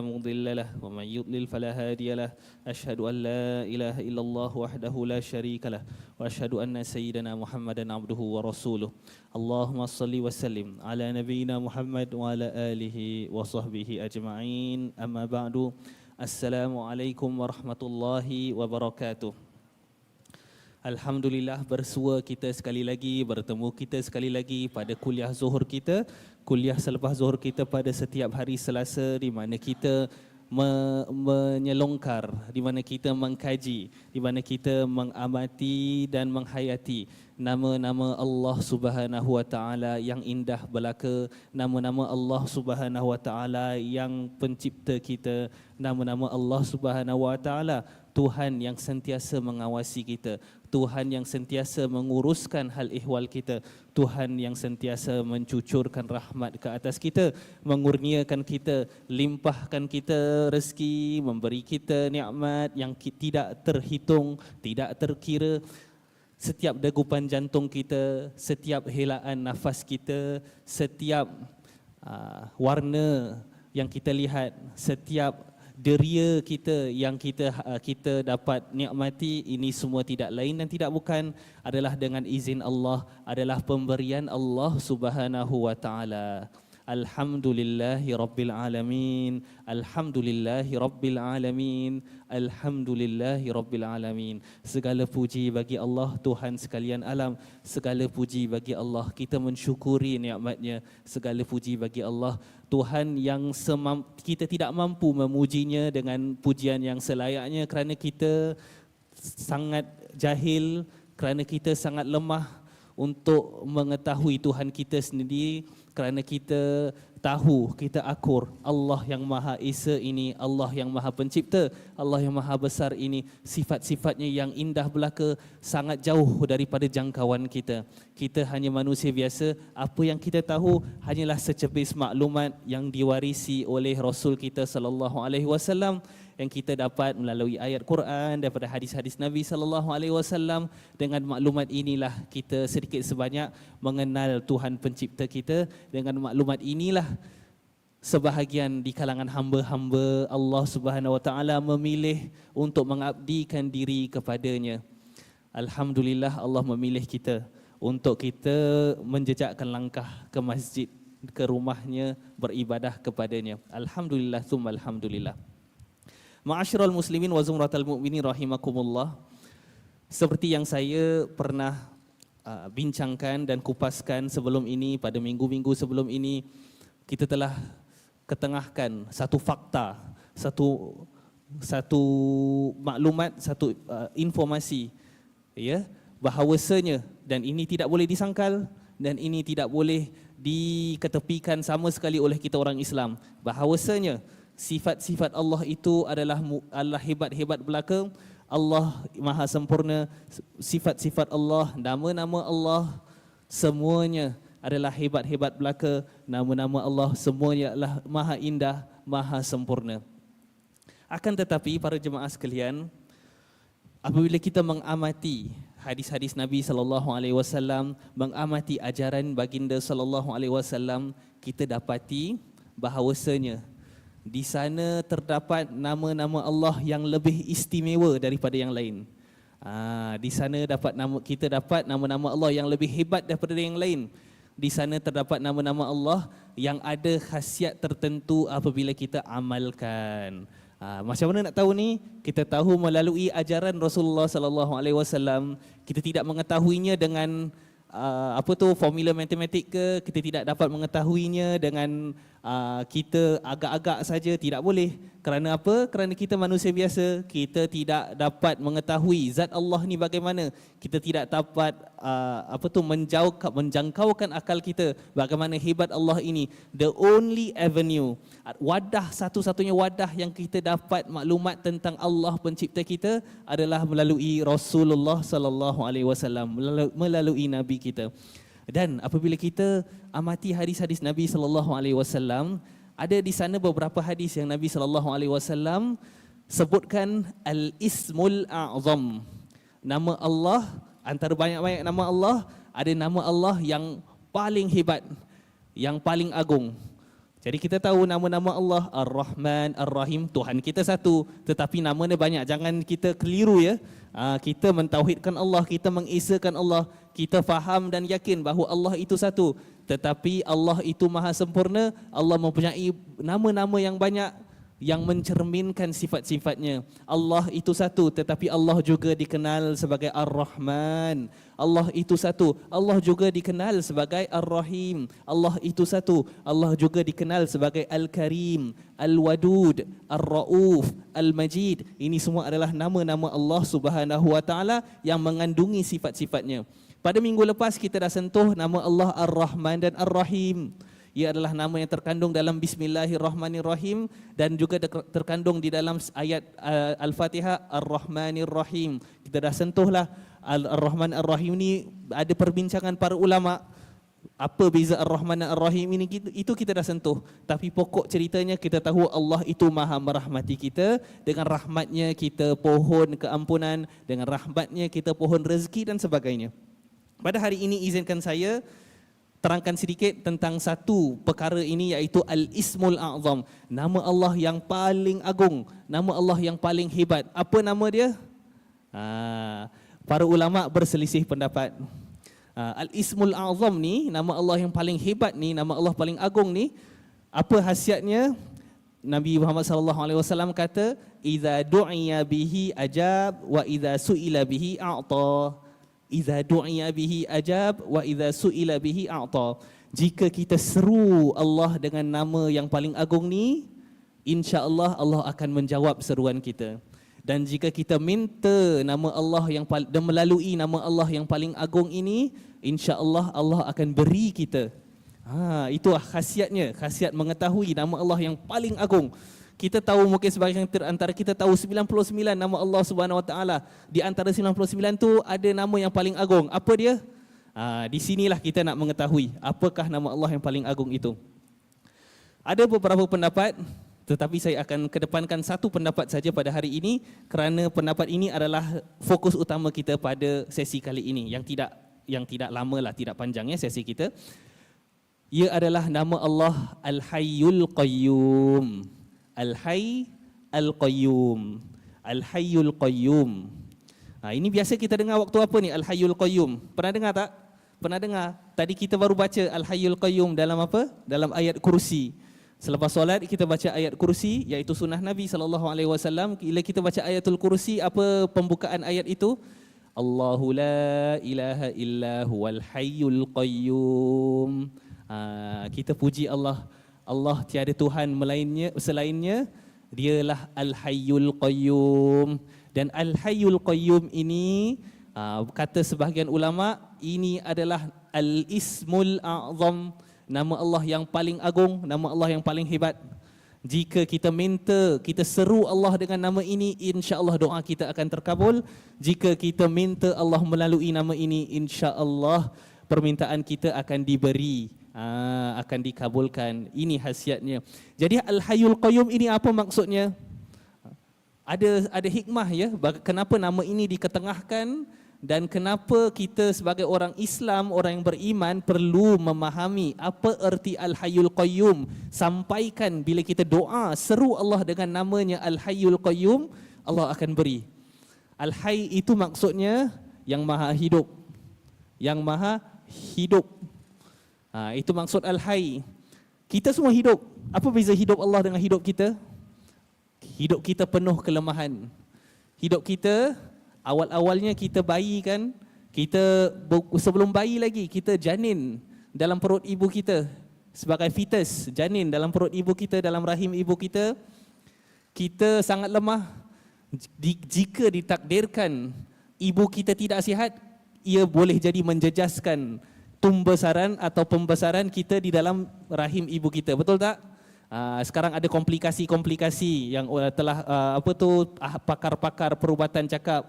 مضل له ومن يضلل فلا هادي له أشهد أن لا إله إلا الله وحده لا شريك له وأشهد أن سيدنا محمدا عبده ورسوله اللهم صل وسلم على نبينا محمد وعلى آله وصحبه أجمعين أما بعد السلام عليكم ورحمة الله وبركاته Alhamdulillah bersua kita sekali lagi, bertemu kita sekali lagi pada kuliah zuhur kita Kuliah selepas zuhur kita pada setiap hari selasa di mana kita me- menyelongkar, di mana kita mengkaji, di mana kita mengamati dan menghayati nama-nama Allah Subhanahu Wa Taala yang indah belaka, nama-nama Allah Subhanahu Wa Taala yang pencipta kita, nama-nama Allah Subhanahu Wa Taala Tuhan yang sentiasa mengawasi kita, Tuhan yang sentiasa menguruskan hal ihwal kita, Tuhan yang sentiasa mencucurkan rahmat ke atas kita, mengurniakan kita, limpahkan kita rezeki, memberi kita nikmat yang tidak terhitung, tidak terkira. Setiap degupan jantung kita, setiap helaan nafas kita, setiap uh, warna yang kita lihat, setiap deria kita yang kita uh, kita dapat nikmati ini semua tidak lain dan tidak bukan adalah dengan izin Allah adalah pemberian Allah Subhanahu wa taala Alhamdulillahi Rabbil Alamin. Alhamdulillahi Rabbil Alamin. Alhamdulillahi Rabbil Alamin. Segala puji bagi Allah Tuhan sekalian alam. Segala puji bagi Allah Kita mensyukuri nikmatnya Segala puji bagi Allah Tuhan yang semam, kita tidak mampu memujinya dengan pujian yang selayaknya kerana kita sangat jahil kerana kita sangat lemah untuk mengetahui Tuhan kita sendiri kerana kita tahu kita akur Allah yang Maha Esa ini Allah yang Maha Pencipta Allah yang Maha Besar ini sifat-sifatnya yang indah belaka sangat jauh daripada jangkauan kita. Kita hanya manusia biasa. Apa yang kita tahu hanyalah secepis maklumat yang diwarisi oleh Rasul kita sallallahu alaihi wasallam yang kita dapat melalui ayat Quran daripada hadis-hadis Nabi sallallahu alaihi wasallam. Dengan maklumat inilah kita sedikit sebanyak mengenal Tuhan pencipta kita. Dengan maklumat inilah sebahagian di kalangan hamba-hamba Allah Subhanahu wa taala memilih untuk mengabdikan diri kepadanya. Alhamdulillah Allah memilih kita untuk kita menjejakkan langkah ke masjid ke rumahnya beribadah kepadanya. Alhamdulillah summa alhamdulillah Ma'asyiral muslimin wa zumratal mu'minin rahimakumullah. Seperti yang saya pernah uh, bincangkan dan kupaskan sebelum ini pada minggu-minggu sebelum ini kita telah ketengahkan satu fakta, satu satu maklumat, satu uh, informasi ya bahawasanya dan ini tidak boleh disangkal dan ini tidak boleh diketepikan sama sekali oleh kita orang Islam bahawasanya sifat-sifat Allah itu adalah Allah hebat-hebat belaka. Allah maha sempurna. Sifat-sifat Allah, nama-nama Allah semuanya adalah hebat-hebat belaka. Nama-nama Allah semuanya adalah maha indah, maha sempurna. Akan tetapi para jemaah sekalian, apabila kita mengamati hadis-hadis Nabi sallallahu alaihi wasallam, mengamati ajaran baginda sallallahu alaihi wasallam, kita dapati bahawasanya di sana terdapat nama-nama Allah yang lebih istimewa daripada yang lain. Ah, di sana dapat nama kita dapat nama-nama Allah yang lebih hebat daripada yang lain. Di sana terdapat nama-nama Allah yang ada khasiat tertentu apabila kita amalkan. Ah, macam mana nak tahu ni? Kita tahu melalui ajaran Rasulullah sallallahu alaihi wasallam. Kita tidak mengetahuinya dengan uh, apa tu formula matematik ke kita tidak dapat mengetahuinya dengan uh, kita agak-agak saja tidak boleh. Kerana apa? Kerana kita manusia biasa kita tidak dapat mengetahui zat Allah ni bagaimana. Kita tidak dapat uh, apa tu menjauhkan menjangkaukan akal kita bagaimana hebat Allah ini. The only avenue wadah satu-satunya wadah yang kita dapat maklumat tentang Allah pencipta kita adalah melalui Rasulullah sallallahu alaihi wasallam melalui nabi kita dan apabila kita amati hadis-hadis Nabi sallallahu alaihi wasallam, ada di sana beberapa hadis yang Nabi sallallahu alaihi wasallam sebutkan al-ismul a'zam. Nama Allah antara banyak-banyak nama Allah, ada nama Allah yang paling hebat, yang paling agung. Jadi kita tahu nama-nama Allah Ar-Rahman, Ar-Rahim, Tuhan kita satu tetapi nama dia banyak. Jangan kita keliru ya. Ah, kita mentauhidkan Allah, kita mengesakan Allah, kita faham dan yakin bahawa Allah itu satu. Tetapi Allah itu maha sempurna, Allah mempunyai nama-nama yang banyak yang mencerminkan sifat-sifatnya. Allah itu satu tetapi Allah juga dikenal sebagai Ar-Rahman. Allah itu satu. Allah juga dikenal sebagai Ar-Rahim. Allah itu satu. Allah juga dikenal sebagai Al-Karim, Al-Wadud, Ar-Rauf, Al-Majid. Ini semua adalah nama-nama Allah Subhanahu wa taala yang mengandungi sifat-sifatnya. Pada minggu lepas kita dah sentuh nama Allah Ar-Rahman dan Ar-Rahim. Ia adalah nama yang terkandung dalam Bismillahirrahmanirrahim dan juga terkandung di dalam ayat uh, Al-Fatihah Ar-Rahmanirrahim. Kita dah sentuhlah Ar-Rahman Ar-Rahim ni ada perbincangan para ulama apa beza Ar-Rahman Ar-Rahim ini itu kita dah sentuh tapi pokok ceritanya kita tahu Allah itu Maha merahmati kita dengan rahmatnya kita pohon keampunan dengan rahmatnya kita pohon rezeki dan sebagainya. Pada hari ini izinkan saya terangkan sedikit tentang satu perkara ini iaitu Al-Ismul A'zam. Nama Allah yang paling agung, nama Allah yang paling hebat. Apa nama dia? Ha, para ulama berselisih pendapat. Ha, Al-Ismul A'zam ni, nama Allah yang paling hebat ni, nama Allah paling agung ni, apa khasiatnya? Nabi Muhammad sallallahu alaihi wasallam kata, "Idza du'iya bihi ajab wa idza su'ila bihi a'ta." Iza du'iya bihi ajab wa iza su'ila bihi a'ta. Jika kita seru Allah dengan nama yang paling agung ni, insya-Allah Allah akan menjawab seruan kita. Dan jika kita minta nama Allah yang dan melalui nama Allah yang paling agung ini, insya-Allah Allah akan beri kita. Ha, itu khasiatnya, khasiat mengetahui nama Allah yang paling agung kita tahu mungkin sebagian antara kita tahu 99 nama Allah Subhanahu Wa Taala. Di antara 99 tu ada nama yang paling agung. Apa dia? Ha, di sinilah kita nak mengetahui apakah nama Allah yang paling agung itu. Ada beberapa pendapat tetapi saya akan kedepankan satu pendapat saja pada hari ini kerana pendapat ini adalah fokus utama kita pada sesi kali ini yang tidak yang tidak lama lah, tidak panjang ya sesi kita. Ia adalah nama Allah Al-Hayyul Qayyum. Al-Hayy Al-Qayyum. Al-Hayyul Qayyum. Ha, ini biasa kita dengar waktu apa ni Al-Hayyul Qayyum? Pernah dengar tak? Pernah dengar? Tadi kita baru baca Al-Hayyul Qayyum dalam apa? Dalam ayat kursi. Selepas solat kita baca ayat kursi iaitu sunnah Nabi sallallahu alaihi wasallam. Bila kita baca ayatul kursi apa pembukaan ayat itu? Allahu la ilaha illa huwal hayyul qayyum. Ha, kita puji Allah Allah tiada Tuhan melainnya selainnya dialah Al-Hayyul Qayyum. Dan Al-Hayyul Qayyum ini ah, kata sebahagian ulama ini adalah Al-Ismul A'zam. Nama Allah yang paling agung nama Allah yang paling hebat. Jika kita minta kita seru Allah dengan nama ini insya-Allah doa kita akan terkabul. Jika kita minta Allah melalui nama ini insya-Allah permintaan kita akan diberi aa, akan dikabulkan. Ini khasiatnya. Jadi Al-Hayyul Qayyum ini apa maksudnya? Ada ada hikmah ya kenapa nama ini diketengahkan dan kenapa kita sebagai orang Islam, orang yang beriman perlu memahami apa erti Al-Hayyul Qayyum. Sampaikan bila kita doa seru Allah dengan namanya Al-Hayyul Qayyum, Allah akan beri. Al-Hayy itu maksudnya yang maha hidup. Yang maha hidup Ha, itu maksud al-hayy. Kita semua hidup. Apa beza hidup Allah dengan hidup kita? Hidup kita penuh kelemahan. Hidup kita awal-awalnya kita bayi kan, kita sebelum bayi lagi kita janin dalam perut ibu kita sebagai fetus, janin dalam perut ibu kita dalam rahim ibu kita. Kita sangat lemah. Jika ditakdirkan ibu kita tidak sihat, ia boleh jadi menjejaskan pembesaran atau pembesaran kita di dalam rahim ibu kita. Betul tak? Uh, sekarang ada komplikasi-komplikasi yang uh, telah uh, apa tu uh, pakar-pakar perubatan cakap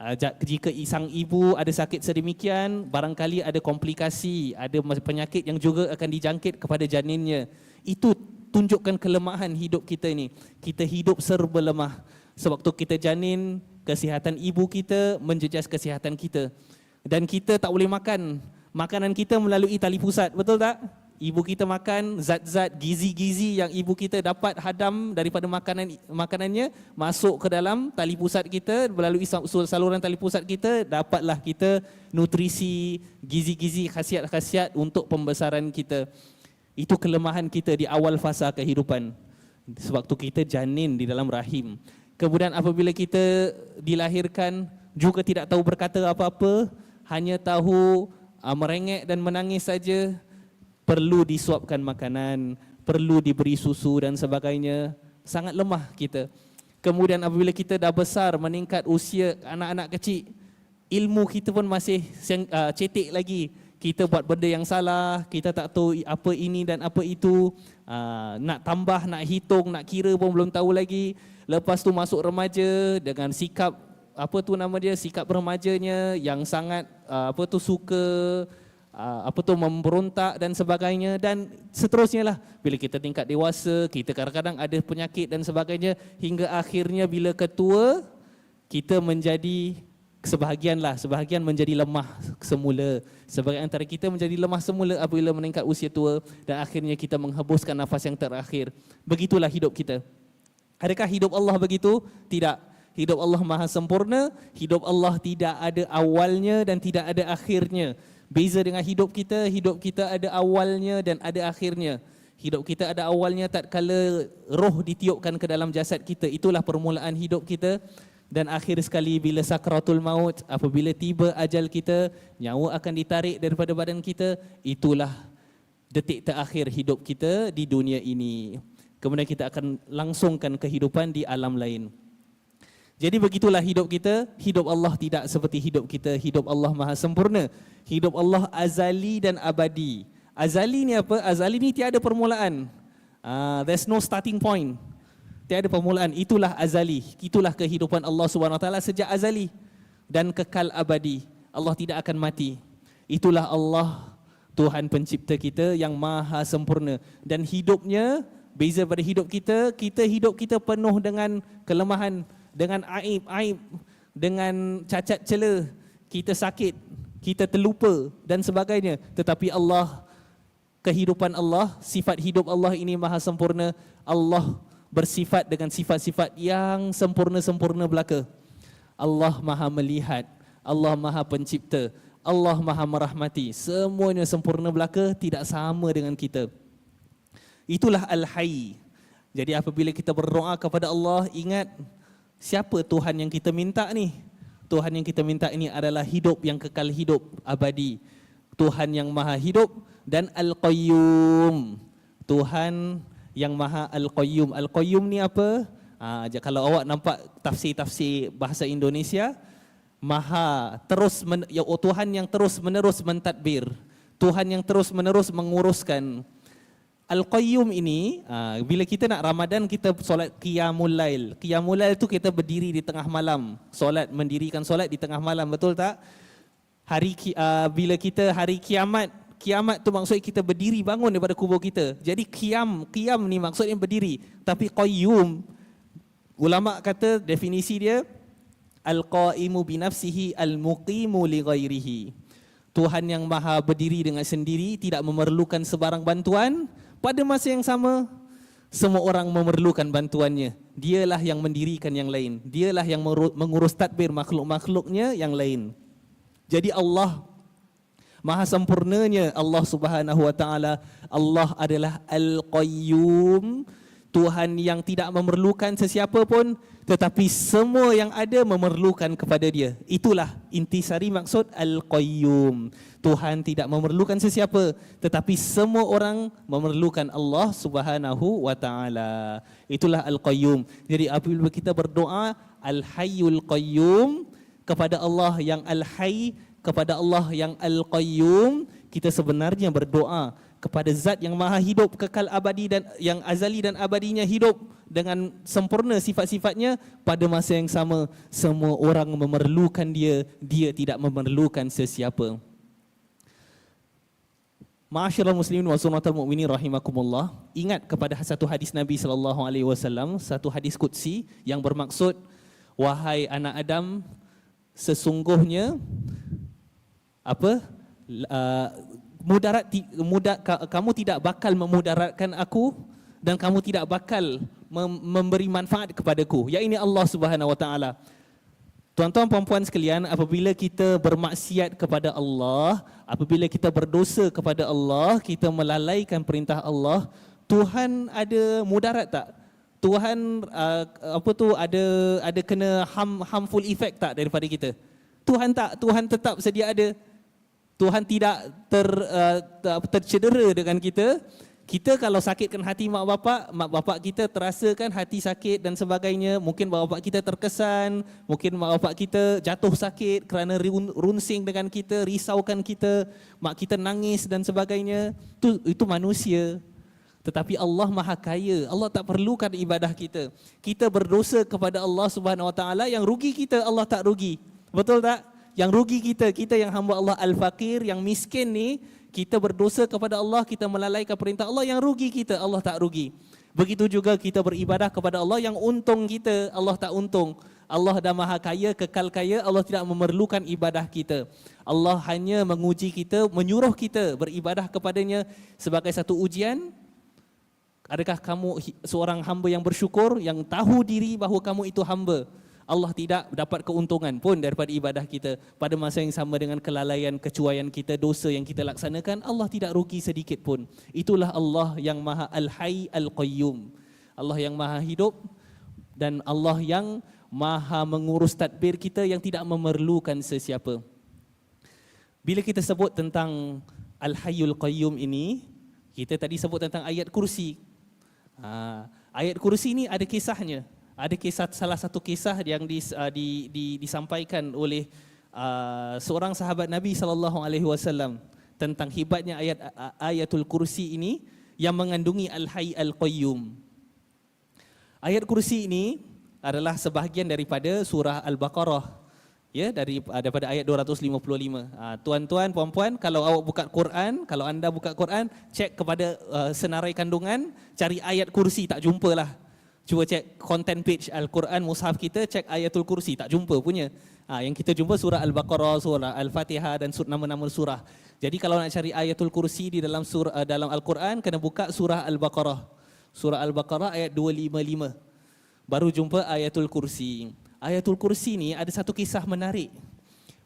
uh, jika isang ibu ada sakit sedemikian barangkali ada komplikasi ada penyakit yang juga akan dijangkit kepada janinnya. Itu tunjukkan kelemahan hidup kita ini kita hidup serba lemah. Sewaktu kita janin kesihatan ibu kita menjejas kesihatan kita. Dan kita tak boleh makan makanan kita melalui tali pusat, betul tak? ibu kita makan zat-zat gizi-gizi yang ibu kita dapat hadam daripada makanan makanannya masuk ke dalam tali pusat kita melalui saluran tali pusat kita dapatlah kita nutrisi gizi-gizi khasiat-khasiat untuk pembesaran kita. Itu kelemahan kita di awal fasa kehidupan. Sewaktu kita janin di dalam rahim. Kemudian apabila kita dilahirkan juga tidak tahu berkata apa-apa hanya tahu uh, merengek dan menangis saja perlu disuapkan makanan, perlu diberi susu dan sebagainya. Sangat lemah kita. Kemudian apabila kita dah besar meningkat usia anak-anak kecil, ilmu kita pun masih uh, cetek lagi. Kita buat benda yang salah, kita tak tahu apa ini dan apa itu. Uh, nak tambah, nak hitung, nak kira pun belum tahu lagi. Lepas tu masuk remaja dengan sikap apa tu nama dia sikap remajanya yang sangat uh, apa tu suka Ah, apa tu memberontak dan sebagainya. Dan seterusnya lah. Bila kita tingkat dewasa kita kadang-kadang ada penyakit dan sebagainya hingga akhirnya bila ketua kita menjadi sebahagian lah. Sebahagian menjadi lemah semula. Sebagian antara kita menjadi lemah semula apabila meningkat usia tua dan akhirnya kita menghembuskan nafas yang terakhir. Begitulah hidup kita. Adakah hidup Allah begitu? Tidak hidup Allah maha sempurna hidup Allah tidak ada awalnya dan tidak ada akhirnya Beza dengan hidup kita, hidup kita ada awalnya dan ada akhirnya. Hidup kita ada awalnya tak kala roh ditiupkan ke dalam jasad kita. Itulah permulaan hidup kita. Dan akhir sekali bila sakratul maut, apabila tiba ajal kita, nyawa akan ditarik daripada badan kita, itulah detik terakhir hidup kita di dunia ini. Kemudian kita akan langsungkan kehidupan di alam lain. Jadi begitulah hidup kita, hidup Allah tidak seperti hidup kita, hidup Allah maha sempurna. Hidup Allah azali dan abadi. Azali ni apa? Azali ni tiada permulaan. Uh, there's no starting point. Tiada permulaan. Itulah azali. Itulah kehidupan Allah SWT sejak azali. Dan kekal abadi. Allah tidak akan mati. Itulah Allah Tuhan pencipta kita yang maha sempurna. Dan hidupnya, beza pada hidup kita, kita hidup kita penuh dengan kelemahan, dengan aib-aib, dengan cacat cela, kita sakit, kita terlupa dan sebagainya. Tetapi Allah, kehidupan Allah, sifat hidup Allah ini maha sempurna. Allah bersifat dengan sifat-sifat yang sempurna-sempurna belaka. Allah maha melihat, Allah maha pencipta, Allah maha merahmati. Semuanya sempurna belaka, tidak sama dengan kita. Itulah Al-Hayy. Jadi apabila kita berdoa kepada Allah, ingat siapa Tuhan yang kita minta ni? Tuhan yang kita minta ini adalah hidup yang kekal hidup abadi. Tuhan yang maha hidup dan Al-Qayyum. Tuhan yang maha Al-Qayyum. Al-Qayyum ni apa? Ha, kalau awak nampak tafsir-tafsir bahasa Indonesia, maha terus men, ya, oh, Tuhan yang terus menerus mentadbir. Tuhan yang terus menerus menguruskan. Al-Qayyum ini, uh, bila kita nak Ramadan, kita solat Qiyamul Lail. Qiyamul Lail itu kita berdiri di tengah malam. Solat, mendirikan solat di tengah malam, betul tak? Hari uh, Bila kita hari kiamat, kiamat tu maksudnya kita berdiri bangun daripada kubur kita. Jadi qiyam, qiyam ni maksudnya berdiri. Tapi Qayyum, ulama kata definisi dia, Al-Qaimu binafsihi al-muqimu li ghairihi. Tuhan yang maha berdiri dengan sendiri, tidak memerlukan sebarang bantuan, pada masa yang sama, semua orang memerlukan bantuannya. Dialah yang mendirikan yang lain. Dialah yang mengurus tadbir makhluk-makhluknya yang lain. Jadi Allah Maha sempurnanya Allah Subhanahu wa taala Allah adalah Al-Qayyum Tuhan yang tidak memerlukan sesiapa pun tetapi semua yang ada memerlukan kepada dia. Itulah intisari maksud Al-Qayyum. Tuhan tidak memerlukan sesiapa tetapi semua orang memerlukan Allah Subhanahu wa taala. Itulah Al-Qayyum. Jadi apabila kita berdoa Al-Hayyul Qayyum kepada Allah yang Al-Hayy, kepada Allah yang Al-Qayyum, kita sebenarnya berdoa kepada zat yang maha hidup kekal abadi dan yang azali dan abadinya hidup dengan sempurna sifat-sifatnya pada masa yang sama semua orang memerlukan dia dia tidak memerlukan sesiapa Ma'asyiral muslimin wa sunnatul mu'minin rahimakumullah. Ingat kepada satu hadis Nabi sallallahu alaihi wasallam, satu hadis qudsi yang bermaksud wahai anak Adam sesungguhnya apa uh, mudarat muda, kamu tidak bakal memudaratkan aku dan kamu tidak bakal memberi manfaat kepadaku. Ya ini Allah Subhanahu wa taala. Tuan-tuan puan-puan sekalian, apabila kita bermaksiat kepada Allah, apabila kita berdosa kepada Allah, kita melalaikan perintah Allah, Tuhan ada mudarat tak? Tuhan uh, apa tu ada ada kena harm, harmful effect tak daripada kita? Tuhan tak, Tuhan tetap sedia ada. Tuhan tidak ter, uh, tercedera dengan kita kita kalau sakitkan hati mak bapak, mak bapak kita terasakan hati sakit dan sebagainya. Mungkin mak bapak kita terkesan, mungkin mak bapak kita jatuh sakit kerana runsing dengan kita, risaukan kita, mak kita nangis dan sebagainya. Itu itu manusia. Tetapi Allah Maha Kaya. Allah tak perlukan ibadah kita. Kita berdosa kepada Allah Subhanahu Wa Taala yang rugi kita Allah tak rugi. Betul tak? Yang rugi kita, kita yang hamba Allah Al-Fakir, yang miskin ni, kita berdosa kepada Allah, kita melalaikan perintah Allah yang rugi kita, Allah tak rugi. Begitu juga kita beribadah kepada Allah yang untung kita, Allah tak untung. Allah dah maha kaya, kekal kaya, Allah tidak memerlukan ibadah kita. Allah hanya menguji kita, menyuruh kita beribadah kepadanya sebagai satu ujian. Adakah kamu seorang hamba yang bersyukur, yang tahu diri bahawa kamu itu hamba? Allah tidak dapat keuntungan pun daripada ibadah kita pada masa yang sama dengan kelalaian, kecuaian kita, dosa yang kita laksanakan, Allah tidak rugi sedikit pun. Itulah Allah yang Maha Al-Hayy Al-Qayyum. Allah yang Maha hidup dan Allah yang Maha mengurus tadbir kita yang tidak memerlukan sesiapa. Bila kita sebut tentang Al-Hayyul Qayyum ini, kita tadi sebut tentang ayat kursi. Ha, ayat kursi ini ada kisahnya ada kisah salah satu kisah yang dis, uh, di, di, disampaikan oleh uh, seorang sahabat Nabi sallallahu alaihi wasallam tentang hebatnya ayat uh, ayatul kursi ini yang mengandungi al-hayy al-qayyum. Ayat kursi ini adalah sebahagian daripada surah al-baqarah ya dari uh, daripada ayat 255. Uh, tuan-tuan puan-puan kalau awak buka Quran, kalau anda buka Quran, cek kepada uh, senarai kandungan, cari ayat kursi tak jumpalah. Cuba cek content page Al-Quran Mushaf kita, cek ayatul kursi, tak jumpa punya. Ha, yang kita jumpa surah Al-Baqarah, surah Al-Fatihah dan surah nama-nama surah. Jadi kalau nak cari ayatul kursi di dalam surah uh, dalam Al-Quran, kena buka surah Al-Baqarah. Surah Al-Baqarah ayat 255. Baru jumpa ayatul kursi. Ayatul kursi ni ada satu kisah menarik.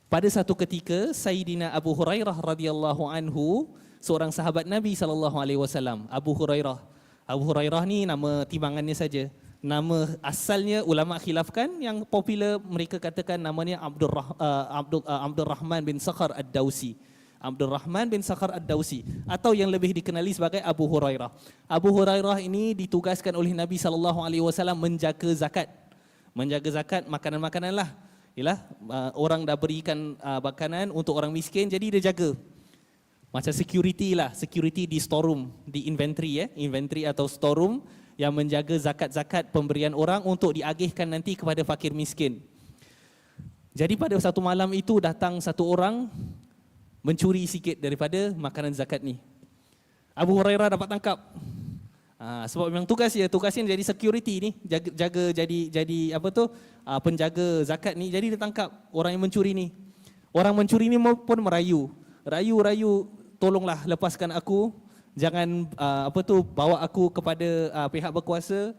Pada satu ketika, Sayyidina Abu Hurairah radhiyallahu anhu, seorang sahabat Nabi sallallahu alaihi wasallam, Abu Hurairah Abu Hurairah ni nama timbangannya saja. Nama asalnya ulama khilafkan yang popular mereka katakan namanya Abdul Rah, uh, Abdul uh, Abdul Rahman bin Sakhar Ad-Dausi. Abdul Rahman bin Sakhar Ad-Dausi atau yang lebih dikenali sebagai Abu Hurairah. Abu Hurairah ini ditugaskan oleh Nabi sallallahu alaihi wasallam menjaga zakat. Menjaga zakat makanan-makanan lah. Yalah, uh, orang dah berikan uh, makanan untuk orang miskin jadi dia jaga. Macam security lah, security di storeroom, di inventory ya, inventory atau storeroom yang menjaga zakat-zakat pemberian orang untuk diagihkan nanti kepada fakir miskin. Jadi pada satu malam itu datang satu orang mencuri sikit daripada makanan zakat ni. Abu Hurairah dapat tangkap. Ha, sebab memang tugas dia, tugasnya jadi security ni, jaga, jaga jadi jadi apa tu? Ha, penjaga zakat ni. Jadi dia tangkap orang yang mencuri ni. Orang mencuri ni pun merayu. Rayu-rayu tolonglah lepaskan aku. Jangan uh, apa tu bawa aku kepada uh, pihak berkuasa.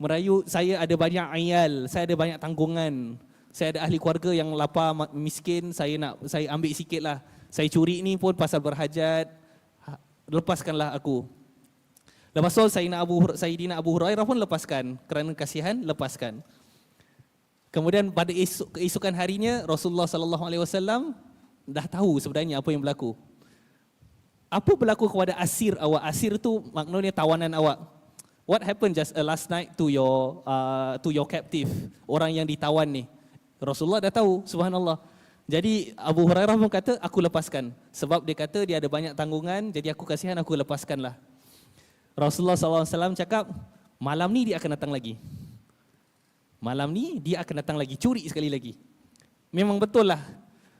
Merayu saya ada banyak ayal saya ada banyak tanggungan. Saya ada ahli keluarga yang lapar miskin. Saya nak saya ambil sikitlah saya curi ni pun pasal berhajat. Ha, lepaskanlah aku. Lepas tu nak Abu Sayyidina Abu Hurairah pun lepaskan. Kerana kasihan lepaskan. Kemudian pada esok keesokan harinya Rasulullah sallallahu alaihi wasallam dah tahu sebenarnya apa yang berlaku apa berlaku kepada asir awak? Asir tu maknanya tawanan awak. What happened just uh, last night to your uh, to your captive? Orang yang ditawan ni. Rasulullah dah tahu, subhanallah. Jadi Abu Hurairah pun kata, aku lepaskan. Sebab dia kata dia ada banyak tanggungan, jadi aku kasihan, aku lepaskanlah. Rasulullah SAW cakap, malam ni dia akan datang lagi. Malam ni dia akan datang lagi, curi sekali lagi. Memang betul lah.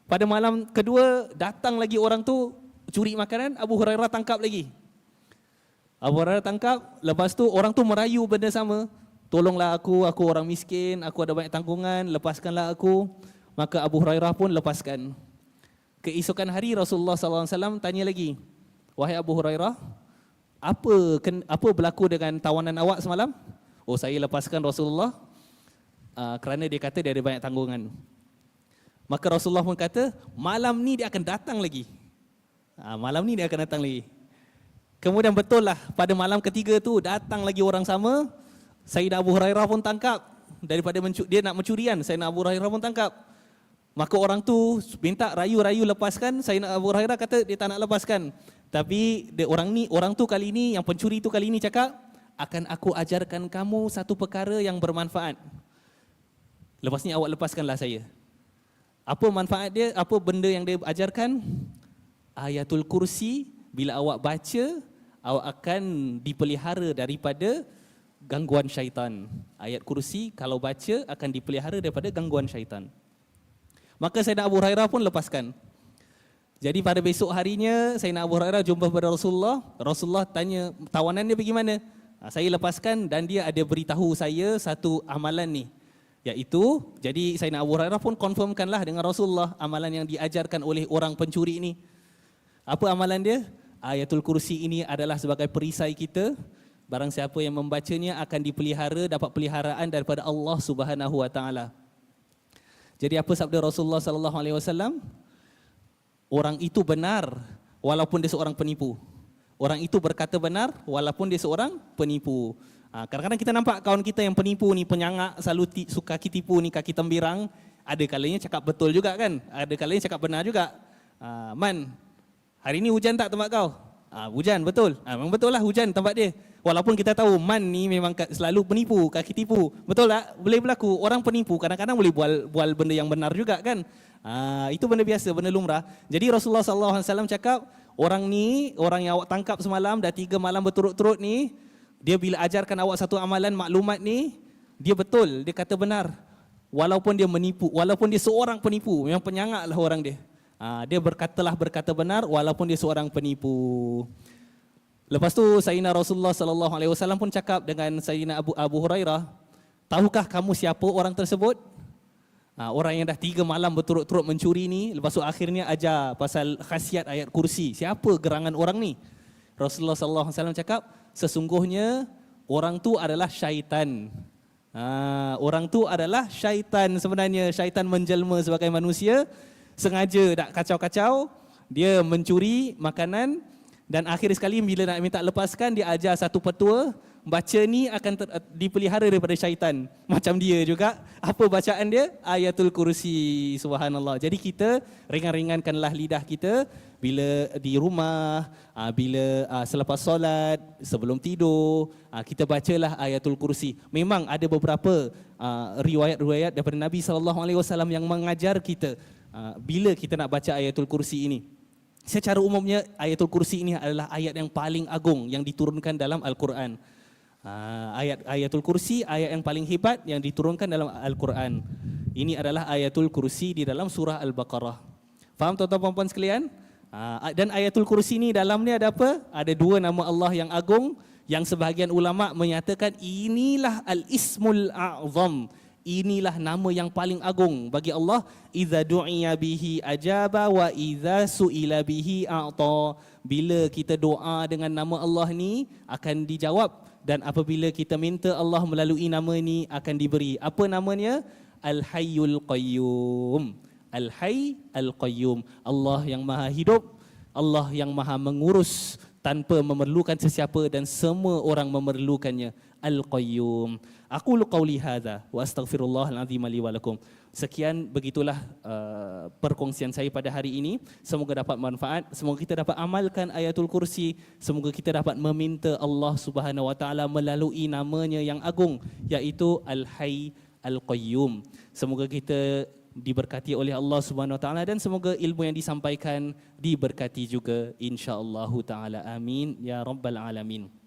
Pada malam kedua, datang lagi orang tu, curi makanan, Abu Hurairah tangkap lagi. Abu Hurairah tangkap, lepas tu orang tu merayu benda sama. Tolonglah aku, aku orang miskin, aku ada banyak tanggungan, lepaskanlah aku. Maka Abu Hurairah pun lepaskan. Keesokan hari Rasulullah SAW tanya lagi, wahai Abu Hurairah, apa apa berlaku dengan tawanan awak semalam? Oh saya lepaskan Rasulullah uh, kerana dia kata dia ada banyak tanggungan. Maka Rasulullah pun kata, malam ni dia akan datang lagi. Uh, malam ni dia akan datang lagi. Kemudian betul lah pada malam ketiga tu datang lagi orang sama. Sayyidina Abu Hurairah pun tangkap daripada dia nak mencurian. Sayyidina Abu Hurairah pun tangkap. Maka orang tu minta rayu-rayu lepaskan. Sayyidina Abu Hurairah kata dia tak nak lepaskan. Tapi dia, orang ni orang tu kali ni yang pencuri tu kali ni cakap akan aku ajarkan kamu satu perkara yang bermanfaat. Lepas ni awak lepaskanlah saya. Apa manfaat dia? Apa benda yang dia ajarkan? Ayatul Kursi bila awak baca awak akan dipelihara daripada gangguan syaitan. Ayat kursi kalau baca akan dipelihara daripada gangguan syaitan. Maka Sayyidina Abu Hurairah pun lepaskan. Jadi pada besok harinya Sayyidina Abu Hurairah jumpa kepada Rasulullah. Rasulullah tanya tawanan dia bagaimana? Ha, saya lepaskan dan dia ada beritahu saya satu amalan ni. Iaitu, jadi Sayyidina Abu Hurairah pun confirmkanlah dengan Rasulullah amalan yang diajarkan oleh orang pencuri ini. Apa amalan dia? Ayatul Kursi ini adalah sebagai perisai kita. Barang siapa yang membacanya akan dipelihara, dapat peliharaan daripada Allah Subhanahu Wa Taala. Jadi apa sabda Rasulullah Sallallahu Alaihi Wasallam? Orang itu benar walaupun dia seorang penipu. Orang itu berkata benar walaupun dia seorang penipu. Ha, kadang-kadang kita nampak kawan kita yang penipu ni, penyangak, selalu suka kitipu ni, kaki tembirang. Ada kalanya cakap betul juga kan? Ada kalanya cakap benar juga. Ha, man, Hari ini hujan tak tempat kau? Ah, hujan, betul. Ah, memang betul lah hujan tempat dia. Walaupun kita tahu man ni memang selalu penipu, kaki tipu. Betul tak? Boleh berlaku. Orang penipu kadang-kadang boleh bual bual benda yang benar juga kan? Ah, itu benda biasa, benda lumrah. Jadi Rasulullah SAW cakap, orang ni, orang yang awak tangkap semalam, dah tiga malam berturut-turut ni, dia bila ajarkan awak satu amalan maklumat ni, dia betul, dia kata benar. Walaupun dia menipu, walaupun dia seorang penipu, memang penyangak lah orang dia. Ha, dia berkatalah berkata benar walaupun dia seorang penipu. Lepas tu Sayyidina Rasulullah sallallahu alaihi wasallam pun cakap dengan Sayyidina Abu Abu Hurairah, "Tahukah kamu siapa orang tersebut?" Ha, orang yang dah tiga malam berturut-turut mencuri ni, lepas tu akhirnya ajar pasal khasiat ayat kursi. Siapa gerangan orang ni? Rasulullah sallallahu alaihi wasallam cakap, "Sesungguhnya orang tu adalah syaitan." Ha, orang tu adalah syaitan sebenarnya. Syaitan menjelma sebagai manusia sengaja nak kacau-kacau, dia mencuri makanan dan akhir sekali bila nak minta lepaskan dia ajar satu petua baca ni akan ter, dipelihara daripada syaitan. Macam dia juga. Apa bacaan dia? Ayatul kursi. Subhanallah. Jadi kita ringan-ringankanlah lidah kita. Bila di rumah ah, bila ah, selepas solat sebelum tidur ah, kita bacalah ayatul kursi. Memang ada beberapa riwayat-riwayat daripada Nabi saw yang mengajar kita bila kita nak baca ayatul kursi ini. Secara umumnya ayatul kursi ini adalah ayat yang paling agung yang diturunkan dalam Al-Quran. Ah, ayat ayatul kursi ayat yang paling hebat yang diturunkan dalam Al-Quran. Ini adalah ayatul kursi di dalam surah Al-Baqarah. Faham tuan-tuan dan puan sekalian? Ah, dan ayatul kursi ini dalamnya ada apa? Ada dua nama Allah yang agung yang sebahagian ulama menyatakan inilah al-ismul a'zam inilah nama yang paling agung bagi Allah. Idza du'iya bihi ajaba wa idza su'ila bihi a'ta. Bila kita doa dengan nama Allah ni akan dijawab. Dan apabila kita minta Allah melalui nama ni akan diberi. Apa namanya? Al hayyul qayyum. Al hayy al qayyum Allah yang maha hidup Allah yang maha mengurus tanpa memerlukan sesiapa dan semua orang memerlukannya. Al-qayyum aku lu qauli hadza wa astaghfirullah alazim li wa lakum. Sekian begitulah uh, perkongsian saya pada hari ini. Semoga dapat manfaat. Semoga kita dapat amalkan ayatul kursi. Semoga kita dapat meminta Allah Subhanahu wa taala melalui namanya yang agung iaitu al-hayy al-qayyum. Semoga kita diberkati oleh Allah Subhanahu wa taala dan semoga ilmu yang disampaikan diberkati juga. Insyaallah taala. Amin. Ya rabbal alamin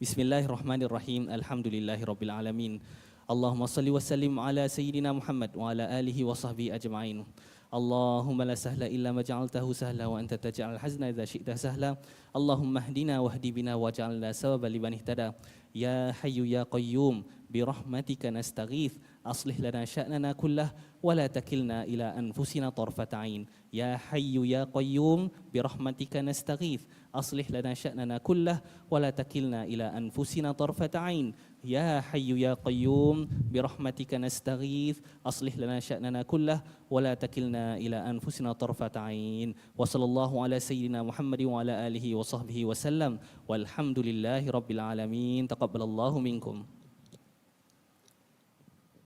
Bismillahirrahmanirrahim. Alhamdulillahirrabbilalamin. Allahumma salli wa sallim ala Sayyidina Muhammad wa ala alihi wa sahbihi ajma'in. Allahumma la sahla illa maja'altahu sahla wa anta taj'al hazna idha syi'ta sahla. Allahumma ahdina wa ahdibina wa ja'alna sawaba liban ihtada. Ya Hayyu ya qayyum, birahmatika nastaghith. Aslih lana sya'nana kullah. ولا تكلنا إلى أنفسنا طرفة عين. يا حي يا قيوم برحمتك نستغيث. أصلح لنا شأننا كله ولا تكلنا إلى أنفسنا طرفة عين. يا حي يا قيوم برحمتك نستغيث. أصلح لنا شأننا كله ولا تكلنا إلى أنفسنا طرفة عين. وصلى الله على سيدنا محمد وعلى آله وصحبه وسلم. والحمد لله رب العالمين. تقبل الله منكم.